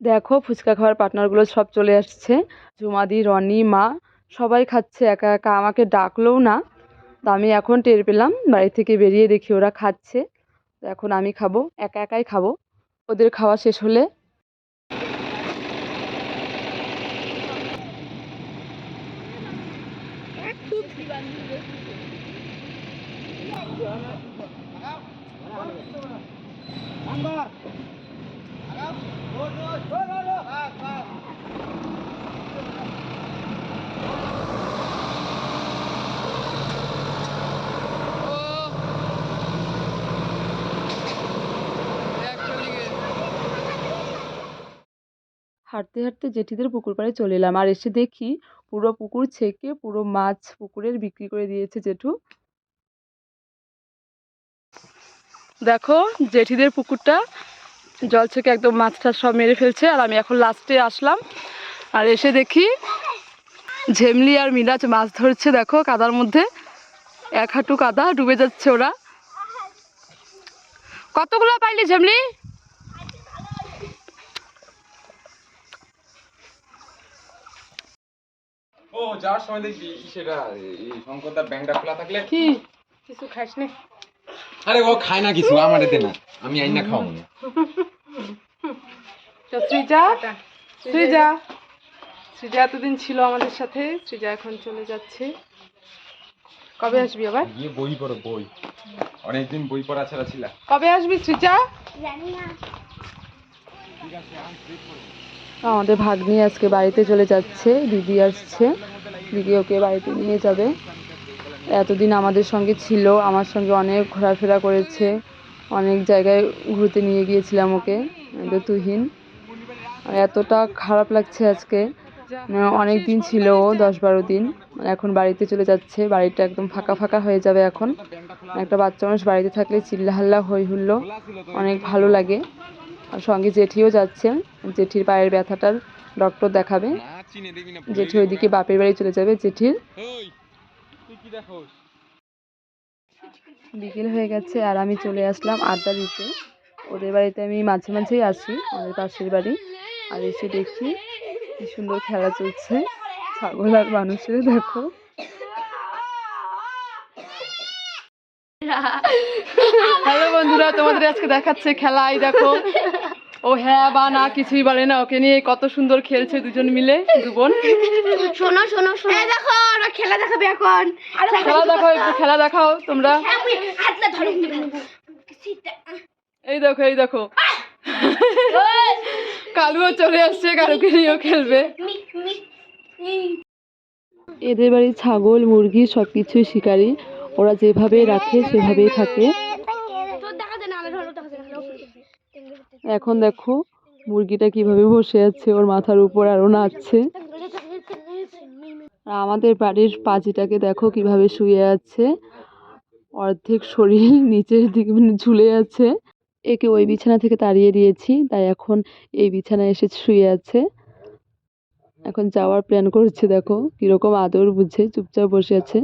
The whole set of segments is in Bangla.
দেখো, ফুচকা খাওয়ার পার্টনারগুলো সব চলে আসছে। জুমাদি, রনি, মা, সবাই খাচ্ছে, একা একা। আমাকে ডাকলোও না। তো আমি এখন টের পেলাম, বাড়ি থেকে বেরিয়ে দেখি ওরা খাচ্ছে। তো এখন আমি খাব, একা একাই খাব। ওদের খাওয়া শেষ হলে হাঁটতে হাঁটতে জেঠিদের পুকুর পাড়ে চলে এলাম আর এসে দেখি পুরো পুকুর ছেঁকে পুরো মাছ পুকুরের বিক্রি করে দিয়েছে জেঠু। দেখো জেঠিদের পুকুরটা জল ছেঁকে একদম মাছ টাছ সব মেরে ফেলছে আর আমি এখন লাস্টে আসলাম। আর এসে দেখি ঝেমলি আর মিরাজ মাছ ধরছে দেখো কাদার মধ্যে। এক হাঁটু কাদা ডুবে যাচ্ছে ওরা। কতগুলো পাইলি ঝেমলি? ও যাওয়ার সময় দেখবি সেটা এই শঙ্করদার ব্যাংকটা খোলা থাকলে। কি? কিছু খাস নি। আরে ও খায় না কিছু আমার এতে না। আমি আইনা খাওয়াবো না। তো সৃজা সৃজা সৃজা এতদিন ছিল আমাদের সাথে সৃজা এখন চলে যাচ্ছে। কবে আসবি আবার? গিয়ে বই পড়ো বই। অনেকদিন বই পড়া ছাড়া ছিল। কবে আসবি সৃজা? আমাদের ভাগ্নি আজকে বাড়িতে চলে যাচ্ছে দিদি আসছে। দিদি ওকে বাড়িতে নিয়ে যাবে। এতদিন আমাদের সঙ্গে ছিল, আমার সঙ্গে অনেক ঘোরাফেরা করেছে, অনেক জায়গায় ঘুরতে নিয়ে গিয়েছিলাম ওকে তুহিন। এতটা খারাপ লাগছে আজকে অনেক দিন ছিল ও দশ বারো দিন এখন বাড়িতে চলে যাচ্ছে, বাড়িটা একদম ফাঁকা ফাঁকা হয়ে যাবে এখন। একটা বাচ্চা মানুষ বাড়িতে থাকলে চিল্লাহাল্লা হই হুল্লো অনেক ভালো লাগে। আর সঙ্গে জেঠিও যাচ্ছে, জেঠির পায়ের ব্যথাটার ডক্টর দেখাবে। জেঠি ওইদিকে বাপের বাড়ি চলে যাবে, জেঠির। বিকেল হয়ে গেছে আর আমি চলে আসলাম আড্ডা দিতে। ওদের বাড়িতে আমি মাঝে মাঝেই আসি, আমাদের পাশের বাড়ি। আর এসে দেখি কি সুন্দর খেলা চলছে। ছাগল আর মানুষের, দেখো। হ্যালো বন্ধুরা, তোমাদের আজকে দেখাচ্ছে খেলাই, দেখো। ও হ্যাঁ বা না কিছুই বলে না। ওকে নিয়ে কত সুন্দর খেলছে দুজন মিলে দু বোন। শোনো শোনো শোনো। এই দেখো ওরা খেলা দেখাবে এখন। খেলা দেখাও একটু খেলা দেখাও তোমরা। ধরে এই দেখো এই দেখো। কালুও চলে আসছে কালুকে নিয়েও খেলবে। এদের বাড়ি ছাগল মুরগি সব কিছুই শিকারি। ওরা যেভাবে রাখে সেভাবেই থাকে তোর দেখা যায় না আলাদা হলো দেখা যায় না এখন দেখো মুরগিটা কীভাবে বসে আছে, ওর মাথার উপর আরও নাচছে আর আমাদের বাড়ির পাজিটাকে দেখো কীভাবে শুয়ে আছে। অর্ধেক শরীর নিচের দিকে মানে ঝুলে আছে। একে ওই বিছানা থেকে তাড়িয়ে দিয়েছি, তাই এখন এই বিছানায় এসে শুয়ে আছে। এখন যাওয়ার প্ল্যান করছে, দেখো কীরকম আদর বুঝে চুপচাপ বসে আছে।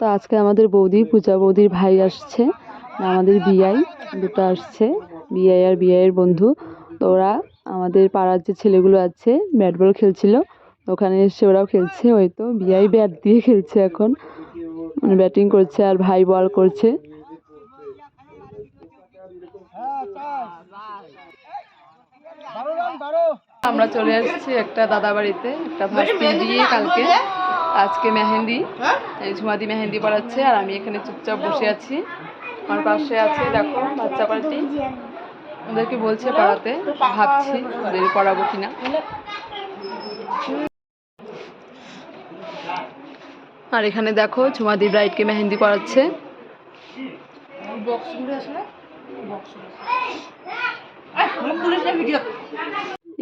তো আজকে আমাদের বৌদি, পূজা বৌদির ভাই আসছে। আমাদের বিআই দুটো আসছে, বিআই আর বিয়াইয়ের বন্ধু। তো ওরা আমাদের পাড়ার যে ছেলেগুলো আছে ব্যাট বল খেলছিল ওখানে এসে ওরাও খেলছে ওই তো বিয়াই ব্যাট দিয়ে খেলছে এখন। মানে ব্যাটিং করছে আর ভাই বল করছে। আমরা চলে আসছি একটা দাদা বাড়িতে, একটা বিয়ে কালকে। আজকে মেহেন্দি ঝুমাদি মেহেন্দি পড়াচ্ছে আর আমি এখানে চুপচাপ বসে আছি। আমার পাশে আছে দেখো বাচ্চা পার্টি। ওদেরকে বলছে পড়াতে ভাবছি ওদের পড়াবো কিনা। আর এখানে দেখো ঝুমাদি ব্রাইডকে মেহেন্দি পড়াচ্ছে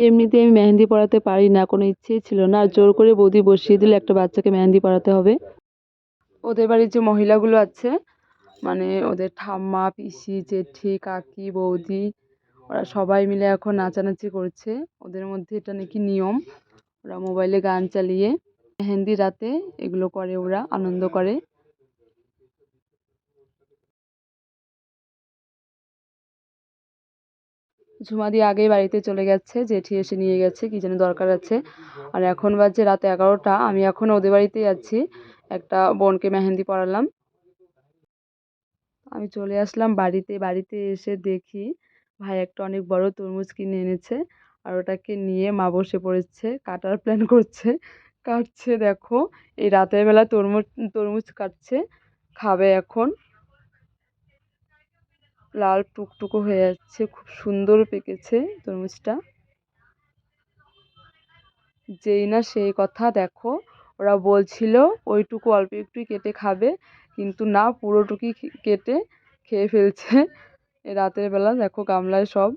এমনিতে আমি মেহেন্দি পড়াতে পারি না কোনো ইচ্ছেই ছিল না। আর জোর করে বৌদি বসিয়ে দিলে একটা বাচ্চাকে মেহেন্দি পড়াতে হবে। ওদের বাড়ির যে মহিলাগুলো আছে মানে ওদের ঠাম্মা পিসি জেঠি কাকি বৌদি ওরা সবাই মিলে এখন নাচানাচি করছে। ওদের মধ্যে এটা নাকি নিয়ম। ওরা মোবাইলে গান চালিয়ে মেহেন্দি রাতে এগুলো করে ওরা আনন্দ করে। ঝুমাদি আগেই বাড়িতে চলে গেছে জেঠি এসে নিয়ে গেছে কি যেন দরকার আছে। আর এখন বাজে রাত এগারোটা আমি এখন ওদের বাড়িতেই আছি। একটা বোনকে মেহেন্দি পরালাম। আমি চলে আসলাম বাড়িতে। বাড়িতে এসে দেখি ভাই একটা অনেক বড় তরমুজ কিনে এনেছে আর ওটাকে নিয়ে মা বসে পড়েছে, কাটার প্ল্যান করছে, কাটছে দেখো। এই রাতের বেলা তরমুজ তরমুজ কাটছে, খাবে এখন। লাল টুকটুকো হয়ে যাচ্ছে, খুব সুন্দর পেকেছে তরমুজটা। যেই না সেই কথা, দেখো। ওরা বলছিল, ওইটুকু অল্প একটু কেটে খাবে। কিন্তু না, পুরোটুকুই কেটে খেয়ে ফেলছে। রাতের বেলা দেখো গামলায় সব